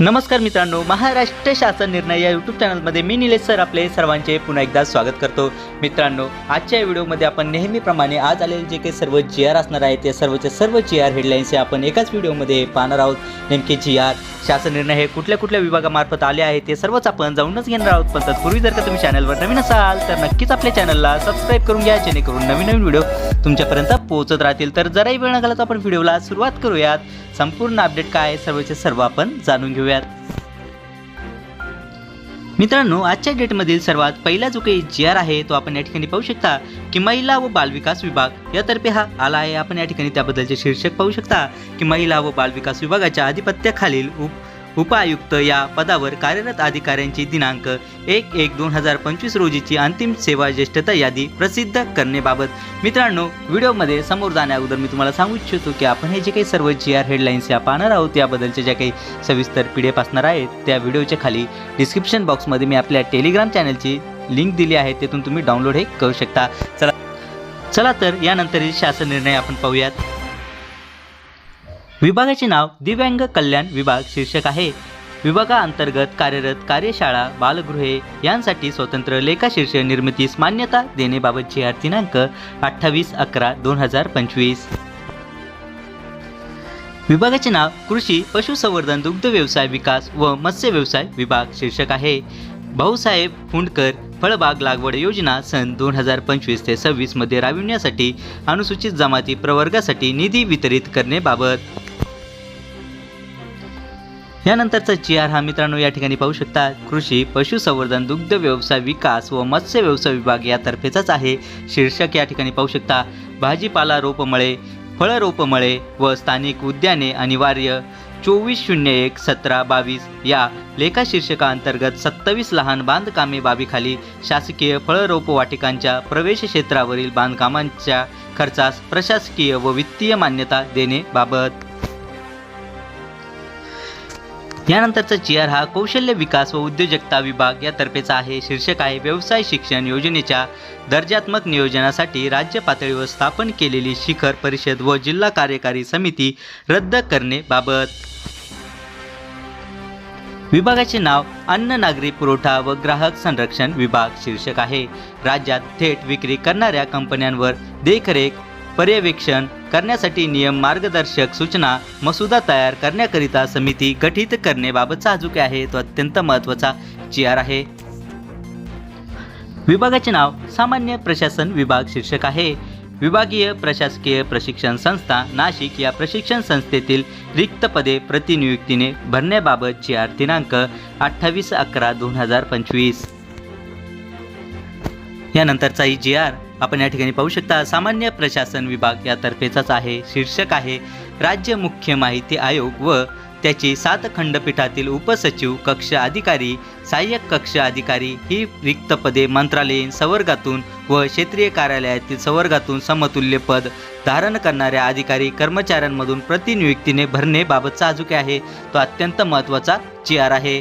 नमस्कार मित्रांनो महाराष्ट्र शासन निर्णय या यूट्यूब चॅनलमध्ये मी निलेश सर आपले सर्वांचे पुन्हा एकदा स्वागत करतो. मित्रांनो आजच्या व्हिडिओमध्ये आपण नेहमीप्रमाणे आज आलेले जे काही सर्व जी आर असणार आहे ते सर्वचे सर्व जी आर हेडलाईन्स हे आपण एकाच व्हिडिओमध्ये पाहणार आहोत. नेमके जी आर शासन निर्णय हे कुठल्या कुठल्या विभागामार्फत आले आहे ते सर्वच आपण जाऊनच घेणार आहोत. पण तत्पूर्वी जर का तुम्ही चॅनलवर नवीन असाल तर नक्कीच आपल्या चॅनलला सबस्क्राईब करून घ्या जेणेकरून नवीन नवीन व्हिडिओ तुमच्यापर्यंत पोहोचत राहतील. तर जराही वेळ न घालत आपण व्हिडिओला सुरुवात करूयात. संपूर्ण अपडेट काय आहे? सर्वचे सर्व आपण जाणून घेऊयात. मित्रांनो आजच्या डेटमधील सर्वात पहिला जो काही जी आर आहे तो आपण या ठिकाणी पाहू शकता की महिला व बालविकास विभाग यातर्फे हा आला आहे. आपण या ठिकाणी त्याबद्दलचे शीर्षक पाहू शकता की महिला व बालविकास विभागाच्या अधिपत्याखालील उप उपआयुक्त या पदावर कार्यरत अधिकाऱ्यांची दिनांक एक एक दोन हजार पंचवीस रोजीची अंतिम सेवा ज्येष्ठता यादी प्रसिद्ध करण्याबाबत. मित्रांनो व्हिडिओमध्ये समोर जाण्याअगोदर मी तुम्हाला सांगू इच्छितो की आपण हे जे काही सर्व जी आर हेडलाईन्स या पाहणार आहोत याबद्दलचे ज्या काही सविस्तर पी डी एफ असणार आहेत त्या व्हिडिओच्या खाली डिस्क्रिप्शन बॉक्समध्ये मी आपल्या टेलिग्राम चॅनलची लिंक दिली आहे तेथून तुम्ही डाउनलोड हे करू शकता. चला चला तर यानंतरही शासन निर्णय आपण पाहूयात. विभागाचे नाव दिव्यांग कल्याण विभाग शीर्षक आहे. विभागाअंतर्गत कार्यरत कार्यशाळा बालगृहे यांसाठी स्वतंत्र लेखाशीर्ष निर्मितीस मान्यता देण्याबाबतची आर दिनांक अठ्ठावीस अकरा दोन हजार पंचवीस. विभागाचे नाव कृषी पशुसंवर्धन दुग्ध व्यवसाय विकास व मत्स्य व्यवसाय विभाग शीर्षक आहे. भाऊसाहेब फुंडकर फळबाग लागवड योजना सन दोन हजार पंचवीस ते सव्वीसमध्ये राबविण्यासाठी अनुसूचित जमाती प्रवर्गासाठी निधी वितरित करण्याबाबत यानंतरचा जी आर हा मित्रांनो या ठिकाणी पाहू शकता कृषी पशुसंवर्धन दुग्ध व्यवसाय विकास व मत्स्य व्यवसाय विभाग यातर्फेचाच आहे. शीर्षक या ठिकाणी पाहू शकता भाजीपाला रोपमळे फळरोपमळे व स्थानिक उद्याने अनिवार्य. चोवीस शून्य एक सतरा बावीस या लेखा शीर्षकाअंतर्गत सत्तावीस लहान बांधकामे बाबीखाली शासकीय फळरोपवाटिकांच्या प्रवेश क्षेत्रावरील बांधकामांच्या खर्चास प्रशासकीय व वित्तीय मान्यता देणे बाबत. यानंतरचा जी आर हा कौशल्य विकास व उद्योजकता विभाग यातर्फेचा आहे. शीर्षक आहे व्यवसाय शिक्षण योजनेच्या दर्जात्मक नियोजनासाठी राज्य पातळीवर स्थापन केलेली शिखर परिषद व जिल्हा कार्यकारी समिती रद्द करणेबाबत विभागाचे नाव अन्न नागरी पुरवठा व ग्राहक संरक्षण विभाग शीर्षक आहे. राज्यात थेट विक्री करणाऱ्या कंपन्यांवर देखरेख पर्यवेक्षण करण्यासाठी नियम मार्गदर्शक सूचना मसुदा तयार करण्याकरिता समिती गठीत करण्याबाबतचा जो आहे तो अत्यंत महत्त्वाचा जी आर आहे. विभागाचे नाव सामान्य प्रशासन विभाग शीर्षक आहे. विभागीय प्रशासकीय प्रशिक्षण संस्था नाशिक या प्रशिक्षण संस्थेतील रिक्त पदे प्रतिनियुक्तीने भरण्याबाबत जी आर दिनांक अठ्ठावीस अकरा दोन हजार पंचवीस. यानंतरचाही जी आर आपण या ठिकाणी पाहू शकता सामान्य प्रशासन विभाग यातर्फेचाच आहे शीर्षक आहे राज्य मुख्य माहिती आयोग व त्याची सात खंडपीठातील उपसचिव कक्ष अधिकारी सहाय्यक कक्ष अधिकारी ही रिक्त पदे मंत्रालयीन संवर्गातून व क्षेत्रीय कार्यालयातील संवर्गातून समतुल्य पद धारण करणाऱ्या अधिकारी कर्मचाऱ्यांमधून प्रतिनियुक्तीने भरणे बाबतचा अजूक आहे. तो अत्यंत महत्त्वाचा जी आर आहे.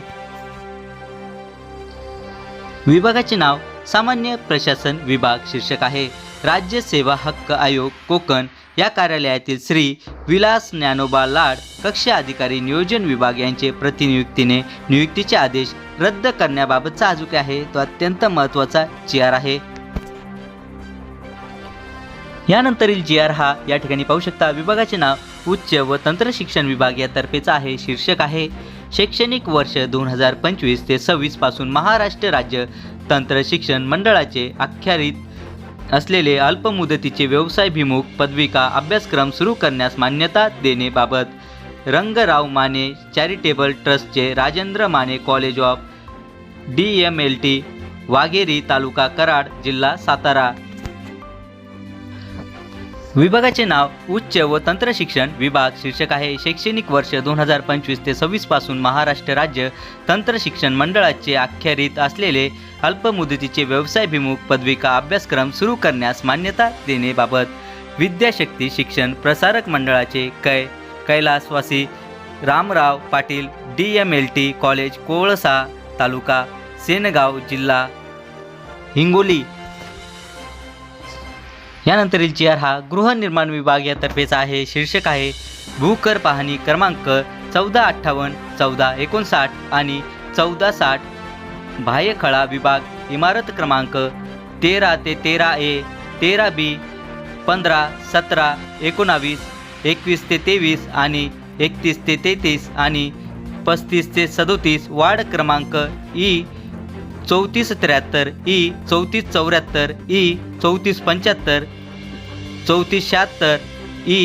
विभागाचे नाव सामान्य प्रशासन विभाग शीर्षक आहे. राज्य सेवा हक्क आयोग कोकण. या कार्यालयातील श्री विलास ज्ञानोबा लाड कक्ष अधिकारी नियोजन विभाग यांचे प्रतिनियुक्तीने नियुक्तीचे आदेश रद्द करण्याबाबतचा अजूक आहे. तो अत्यंत महत्त्वाचा जी आर आहे. यानंतरील जी आर हा या ठिकाणी पाहू शकता. विभागाचे नाव उच्च व तंत्र शिक्षण विभाग यातर्फेचा आहे. शीर्षक आहे शैक्षणिक वर्ष दोन हजार पंचवीस ते सव्वीसपासून महाराष्ट्र राज्य तंत्र शिक्षण मंडळाचे आख्यारित असलेले अल्पमुदतीचे व्यवसायभिमुख पदविका अभ्यासक्रम सुरू करण्यास मान्यता देण्याबाबत रंगराव माने चॅरिटेबल ट्रस्टचे Rajendra Mane college of D M L T Wagheri taluka Karad जिल्हा सातारा. विभागाचे नाव उच्च व तंत्र शिक्षण विभाग शीर्षक आहे. शैक्षणिक वर्ष दोन हजार पंचवीस ते सव्वीसपासून महाराष्ट्र राज्य तंत्र शिक्षण मंडळाचे अखेरीत असलेले अल्पमुदतीचे व्यवसायभिमुख पदविका अभ्यासक्रम सुरू करण्यास मान्यता देण्याबाबत विद्याशक्ती शिक्षण प्रसारक मंडळाचे कै कैलासवासी Ramrao Patil D M L T college Kolsa taluka Sengaon जिल्हा हिंगोली. यानंतरील चेअर हा गृहनिर्माण विभाग यातर्फेचा आहे. शीर्षक आहे भूकर पाहणी क्रमांक चौदा अठ्ठावन्न चौदा एकोणसाठ आणि चौदा साठ. बाह्यखळा विभाग इमारत क्रमांक तेरा ते तेरा ए तेरा बी पंधरा सतरा एकोणावीस एकवीस ते तेवीस आणि एकतीस ते तेहतीस आणि पस्तीस ते सदोतीस वार्ड क्रमांक ई चौतीस त्र्याहत्तर ई चौतीस चौऱ्याहत्तर ई चौतीस पंच्याहत्तर चौतीस शहात्तर ई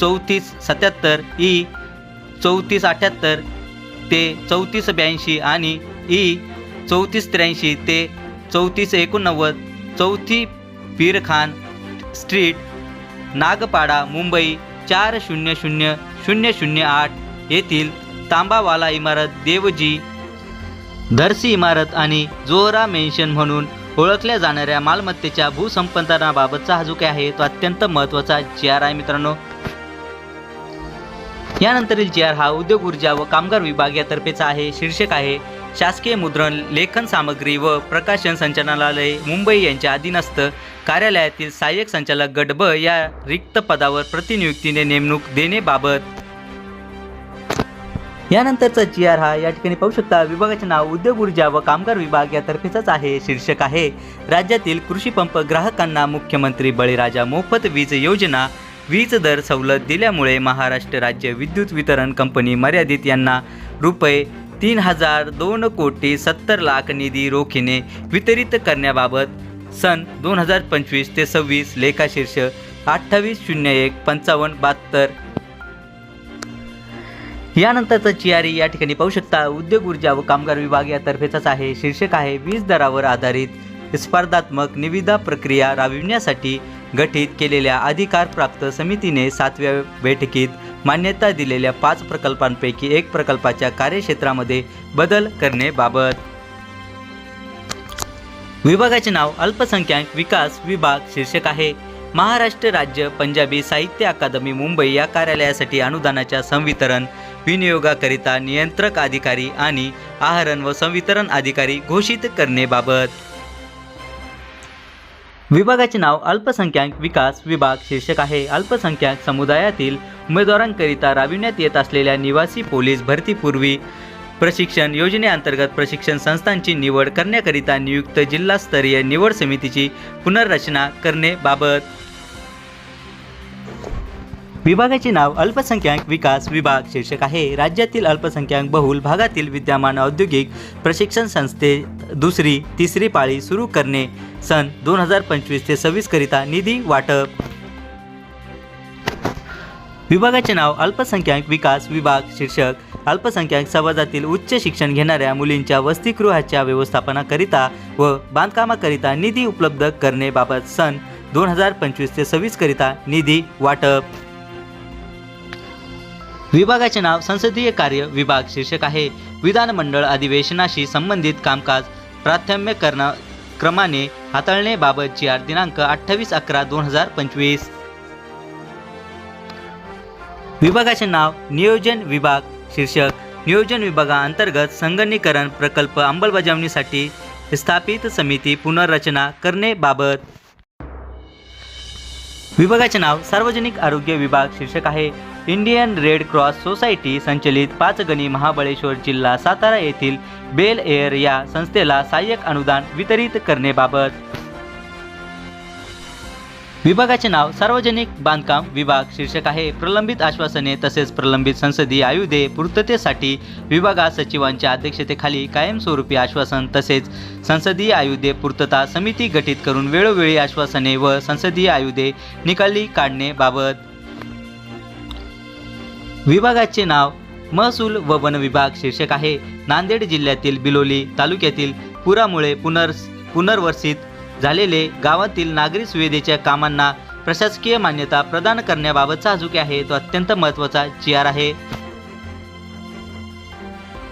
चौतीस सत्याहत्तर ई चौतीस अठ्ठ्याहत्तर ते चौतीस ब्याऐंशी आणि ई चौतीस त्र्याऐंशी ते चौतीस एकोणनव्वद चौथी पीरखान स्ट्रीट नागपाडा मुंबई चार शून्य शून्य शून्य शून्य आठ येथील तांबावाला इमारत देवजी धरसी इमारत आणि जोहरा मेन्शन म्हणून ओळखल्या जाणाऱ्या मालमत्तेच्या भूसंपादनाबाबतचा हा जो काही आहे. तो अत्यंत महत्त्वाचा जी आर आहे मित्रांनो. यानंतरील जी आर हा उद्योग ऊर्जा व कामगार विभाग यातर्फेचा आहे शीर्षक आहे शासकीय मुद्रण लेखन सामग्री व प्रकाशन संचालनालय मुंबई यांच्या अधीनस्थ कार्यालयातील सहाय्यक संचालक गट ब या रिक्त पदावर प्रतिनियुक्तीने नेमणूक देणेबाबत. यानंतरचा जी आर हा या ठिकाणी पाहू शकता. विभागाचे नाव उद्योग ऊर्जा व कामगार विभाग यातर्फेचाच आहे. शीर्षक आहे राज्यातील कृषी पंप ग्राहकांना मुख्यमंत्री बळीराजा मोफत वीज योजना वीज दर सवलत दिल्यामुळे महाराष्ट्र राज्य विद्युत वितरण कंपनी मर्यादित यांना रुपये तीन हजार दोन कोटी सत्तर लाख निधी रोखीने वितरित करण्याबाबत सन दोन हजार पंचवीस ते सव्वीस लेखाशीर्ष अठ्ठावीस शून्य एक पंचावन्न बहात्तर. यानंतरचा चियारी या ठिकाणी पाहू शकता उद्योग ऊर्जा व कामगार विभाग यातर्फेचाच आहे. शीर्षक आहे वीज दरावर आधारित स्पर्धात्मक निविदा प्रक्रिया राबविण्यासाठी गठीत केलेल्या अधिकारप्राप्त समितीने सातव्या बैठकीत मान्यता दिलेल्या पाच प्रकल्पांपैकी एक प्रकल्पाच्या कार्यक्षेत्रामध्ये बदल करण्याबाबत. विभागाचे नाव अल्पसंख्याक विकास विभाग शीर्षक आहे. महाराष्ट्र राज्य पंजाबी साहित्य अकादमी मुंबई या कार्यालयासाठी अनुदानाच्या संवितरण विनियोगाकरिता नियंत्रक अधिकारी आणि आहरण व संवितरण अधिकारी घोषित करण्याबाबत. विभागाचे नाव अल्पसंख्याक विकास विभाग शीर्षक आहे. अल्पसंख्याक समुदायातील उमेदवारांकरिता राबविण्यात येत असलेल्या निवासी पोलीस भरतीपूर्वी प्रशिक्षण योजनेअंतर्गत प्रशिक्षण संस्थांची निवड करण्याकरिता नियुक्त जिल्हास्तरीय निवड समितीची पुनर्रचना करण्याबाबत विभागाचे नाव अल्पसंख्याक विकास विभाग शीर्षक आहे. राज्यातील अल्पसंख्याक बहुल भागातील विद्यमान औद्योगिक प्रशिक्षण संस्थे दुसरी तिसरी पाळी सुरू करणे सन दोन हजार पंचवीस ते सव्वीस करिता निधी वाटप. विभागाचे नाव अल्पसंख्याक विकास विभाग शीर्षक अल्पसंख्याक समाजातील उच्च शिक्षण घेणाऱ्या मुलींच्या वसतिगृहाच्या व्यवस्थापनाकरिता व बांधकामाकरिता निधी उपलब्ध करणेबाबत सन दोन हजार पंचवीस ते सव्वीसकरिता निधी वाटप. विभागाचे नाव संसदीय कार्य विभाग शीर्षक आहे. विधानमंडळ अधिवेशनाशी संबंधित कामकाज प्राथम्य करणा क्रमाने हाताळणेबाबत जी आर दिनांक अठ्ठावीस अकरा दोन हजार पंचवीस. विभागाचे नाव नियोजन विभाग शीर्षक. नियोजन विभागाअंतर्गत संगणकीकरण प्रकल्प अंमलबजावणीसाठी स्थापित समिती पुनर्रचना करणेबाबत विभागाचे नाव सार्वजनिक आरोग्य विभाग शीर्षक आहे. इंडियन रेड क्रॉस सोसायटी संचलित पाचगणी महाबळेश्वर जिल्हा सातारा येथील बेल एअर या संस्थेला सहाय्यक अनुदान वितरित करण्याबाबत. विभागाचे नाव सार्वजनिक बांधकाम विभाग शीर्षक आहे. प्रलंबित आश्वासने तसेच प्रलंबित संसदीय आयुधे पूर्ततेसाठी विभागा सचिवांच्या अध्यक्षतेखाली कायमस्वरूपी आश्वासन तसेच संसदीय आयुधे पूर्तता समिती गठीत करून वेळोवेळी आश्वासने व संसदीय आयुधे निकाली काढण्याबाबत. विभागाचे नाव महसूल व वन विभाग शीर्षक आहे. नांदेड जिल्ह्यातील बिलोली तालुक्यातील पुरामुळे पुनर् पुनर्वसित झालेले गावातील नागरी सुविधेच्या कामांना प्रशासकीय मान्यता प्रदान करण्याबाबतचा जो आहे. तो अत्यंत महत्त्वाचा जी आर आहे.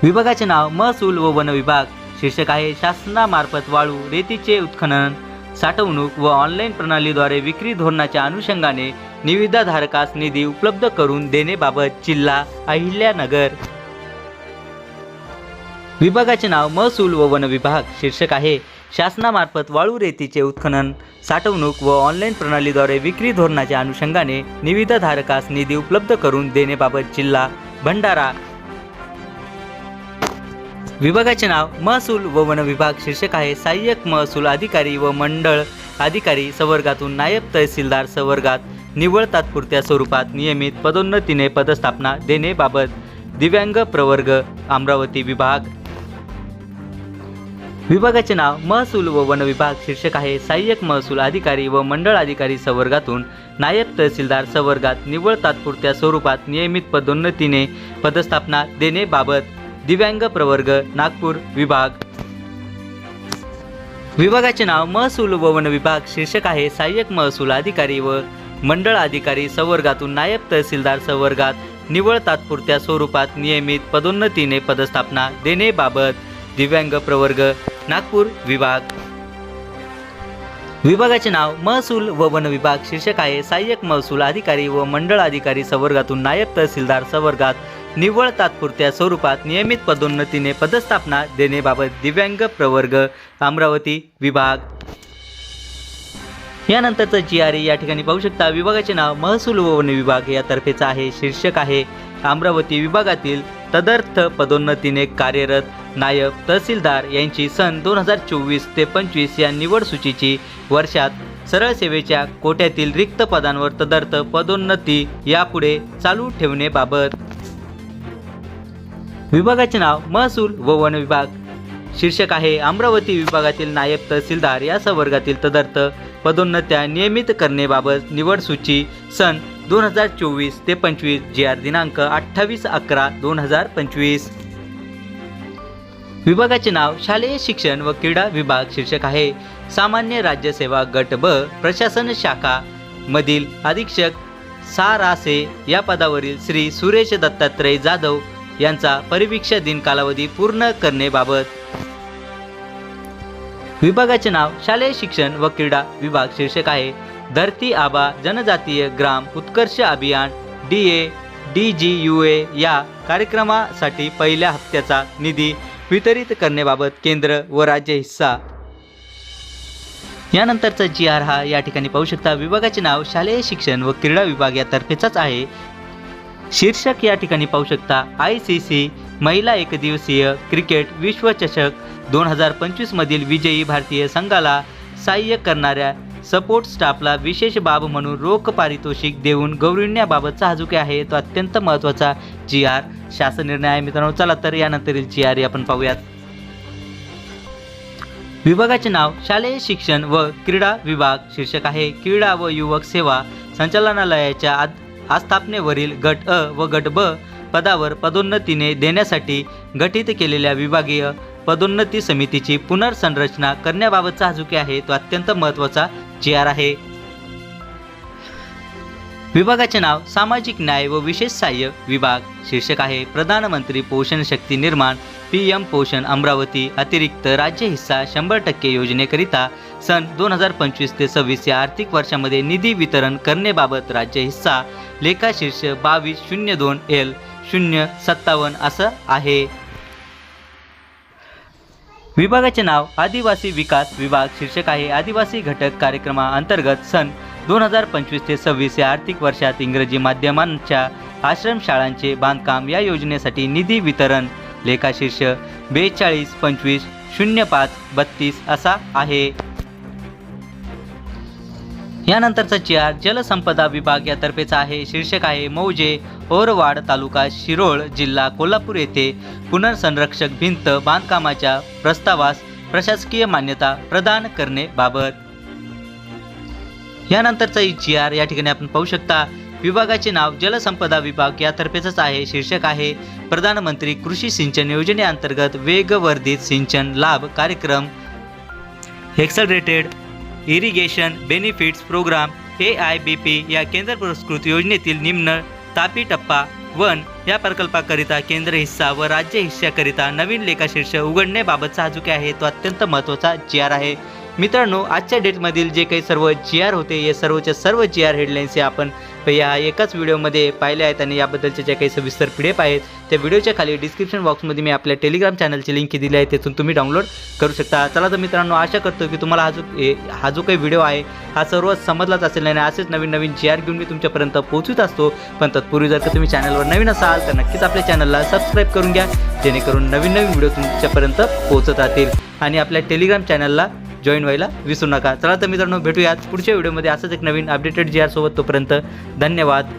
विभागाचे नाव महसूल व वन विभाग शीर्षक आहे. शासनामार्फत वाळू रेतीचे उत्खनन साठवणूक व ऑनलाईन प्रणालीद्वारे विक्री धोरणाच्या अनुषंगाने निविदाधारकास निधी उपलब्ध करून देण्याबाबत जिल्हा अहिल्यानगर. विभागाचे नाव महसूल व वन विभाग शीर्षक आहे. शासनामार्फत वाळू रेतीचे उत्खनन साठवणूक व ऑनलाईन प्रणालीद्वारे विक्री धोरणाच्या अनुषंगाने निविदाधारकास निधी उपलब्ध करून देण्याबाबत जिल्हा भंडारा. विभागाचे नाव महसूल व वन विभाग शीर्षक आहे. सहाय्यक महसूल अधिकारी व मंडळ अधिकारी संवर्गातून नायब तहसीलदार संवर्गात निव्वळ तात्पुरत्या स्वरूपात नियमित पदोन्नतीने पदस्थापना देणेबाबत दिव्यांग प्रवर्ग अमरावती विभाग. विभागाचे नाव महसूल व वन विभाग शीर्षक आहे. सहाय्यक महसूल अधिकारी व मंडळ अधिकारी संवर्गातून नायब तहसीलदार संवर्गात निव्वळ तात्पुरत्या स्वरूपात नियमित पदोन्नतीने पदस्थापना देणेबाबत दिव्यांग प्रवर्ग नागपूर विभाग. विभागाचे नाव महसूल व वन विभाग शीर्षक आहे. सहाय्यक महसूल अधिकारी व मंडळ अधिकारी संवर्गातून नायब तहसीलदार संवर्गात निवळ तात्पुरत्या स्वरूपात नियमित पदोन्नतीने पदस्थापना देणेबाबत दिव्यांग प्रवर्ग नागपूर विभाग. विभागाचे नाव महसूल व वन विभाग. शीर्षक आहे सहाय्यक महसूल अधिकारी व मंडळ अधिकारी संवर्गातून नायब तहसीलदार संवर्गात निव्वळ तात्पुरत्या स्वरूपात नियमित पदोन्नतीने पदस्थापना देणेबाबत दिव्यांग प्रवर्ग अमरावती विभाग. यानंतरचं जी आर ए या ठिकाणी पाहू शकता. विभागाचे नाव महसूल व वन विभाग यातर्फेचं आहे. शीर्षक आहे अमरावती विभागातील तदर्थ पदोन्नतीने कार्यरत नायब तहसीलदार यांची सन दोन हजार चोवीस ते पंचवीस या निवड सूचीची वर्षात सरळ सेवेच्या कोट्यातील रिक्त पदांवर तदर्थ पदोन्नती यापुढे चालू ठेवण्याबाबत. विभागाचे नाव महसूल व वन विभाग. शीर्षक आहे अमरावती विभागातील नायब तहसीलदार या संवर्गातील तदर्थ पदोन्नत्या नियमित करण्याबाबत निवड सूची सन दोन हजार चोवीस ते पंचवीस जी आर दिनांक अठ्ठावीस अकरा दोन हजार पंचवीस. विभागाचे नाव शालेय शिक्षण व क्रीडा विभाग शीर्षक आहे. सामान्य राज्यसेवा गट ब प्रशासन शाखा मधील अधीक्षक सारासे या पदावरील श्री सुरेश दत्तात्रय जाधव यांचा परिवीक्षा दिन कालावधी पूर्ण करण्याबाबत विभागाचे नाव शालेय शिक्षण व क्रीडा विभाग शीर्षक आहे. धरती आबा Janjatiya Gram Utkarsh Abhiyan D A D G U A या कार्यक्रमासाठी पहिल्या हप्त्याचा निधी वितरित करण्याबाबत केंद्र व राज्य हिस्सा. यानंतरचा जी आर हा या ठिकाणी पाहू शकता. विभागाचे नाव शालेय शिक्षण व क्रीडा विभाग यातर्फेचाच आहे. शीर्षक या ठिकाणी पाहू शकता. आय सी सी महिला एकदिवसीय क्रिकेट विश्वचषक दोन हजार पंचवीसमधील विजयी भारतीय संघाला सहाय्य करणाऱ्या सपोर्ट स्टाफला विशेष बाब म्हणून रोख पारितोषिक देऊन गौरविण्याबाबतचा हा जो काही आहे तो अत्यंत महत्त्वाचा जी आर शासन निर्णय आहे मित्रांनो. चला तर यानंतरील जी आर आपण पाहूयात. विभागाचे नाव शालेय शिक्षण व क्रीडा विभाग शीर्षक आहे. क्रीडा व युवक सेवा संचालनालयाच्या आस्थापनेवरील गट अ व गट ब पदावर पदोन्नतीने देण्यासाठी गठीत केलेल्या विभागीय पदोन्नती समितीची पुनर्संरचना करण्याबाबतचा हा जो आहे तो अत्यंत महत्त्वाचा जी आर आहे. विभागाचे नाव सामाजिक न्याय व विशेष सहाय्य विभाग शीर्षक आहे प्रधानमंत्री पोषण शक्ती निर्माण पी एम पोषण अमरावती अतिरिक्त राज्य हिस्सा शंभर टक्के योजनेकरिता सन दोन हजार पंचवीस ते सव्वीस या आर्थिक वर्षामध्ये निधी वितरण करण्याबाबत राज्य हिस्सा लेखाशीर्ष बावीस शून्य दोन एल शून्य सत्तावन्न असं आहे. विभागाचे नाव आदिवासी विकास विभाग शीर्षक आहे आदिवासी घटक कार्यक्रमाअंतर्गत सन दोन हजार पंचवीस ते सव्वीस या आर्थिक वर्षात इंग्रजी माध्यमांच्या आश्रमशाळांचे बांधकाम या योजनेसाठी निधी वितरण. लेखाशीर्ष बेचाळीस पंचवीस शून्य पाच बत्तीस असा आहे. यानंतरचा चार जलसंपदा विभाग यातर्फेचा आहे. शीर्षक आहे मौजे ओरवाड तालुका शिरोळ जिल्हा कोल्हापूर येथे पुनर्संरक्षक भिंत बांधकामाच्या प्रस्तावास प्रशासकीय मान्यता प्रदान करण्याबाबत यानंतरचा जी आर या ठिकाणी आपण पाहू शकता. विभागाचे नाव जलसंपदा विभाग यातर्फेच आहे. शीर्षक आहे प्रधानमंत्री कृषी सिंचन योजनेअंतर्गत वेगवर्धित सिंचन लाभ कार्यक्रम. Accelerated irrigation benefits programme A I B P या केंद्र पुरस्कृत योजनेतील निम्न तापी टप्पा वन या प्रकल्पाकरिता केंद्र हिस्सा व राज्य हिस्साकरिता नवीन लेखाशीर्ष उघडण्याबाबतचा हा जो काही आहे. तो अत्यंत महत्त्वाचा जी आर आहे. मित्रांनो आजच्या डेटमधील जे काही सर्व जी आर होते या सर्वच्या सर्व जी आर हेडलाईन्स हे आपण या एकाच व्हिडिओमध्ये पाहिले आहेत आणि याबद्दलचे ज्या काही सविस्तर पी डी एफ आहेत त्या व्हिडिओच्या खाली डिस्क्रिप्शन बॉक्समध्ये मी आपल्या टेलिग्राम चॅनलची लिंक दिली आहे तिथून तुम्ही डाउनलोड करू शकता. चला तर मित्रांनो आशा करतो की तुम्हाला हा जो ए- हा जो काही व्हिडिओ आहे हा सर्व समजलाच असेल आणि असेच नवीन नवीन जी आर घेऊन मी तुमच्यापर्यंत पोहोचत असतो. पण तत्पूर्वी जर का तुम्ही चॅनलवर नवीन असाल तर नक्कीच आपल्या चॅनलला सबस्क्राईब करून घ्या जेणेकरून नवीन नवीन व्हिडिओ तुमच्यापर्यंत पोहोचत राहतील. आणि आपल्या टेलिग्राम चॅनलला जॉईन व्हायला विसरू नका. चला तर मित्रांनो भेटूयात पुढच्या व्हिडिओमध्ये असंच एक नवीन अपडेटेड जी आर सोबत तोपर्यंत धन्यवाद.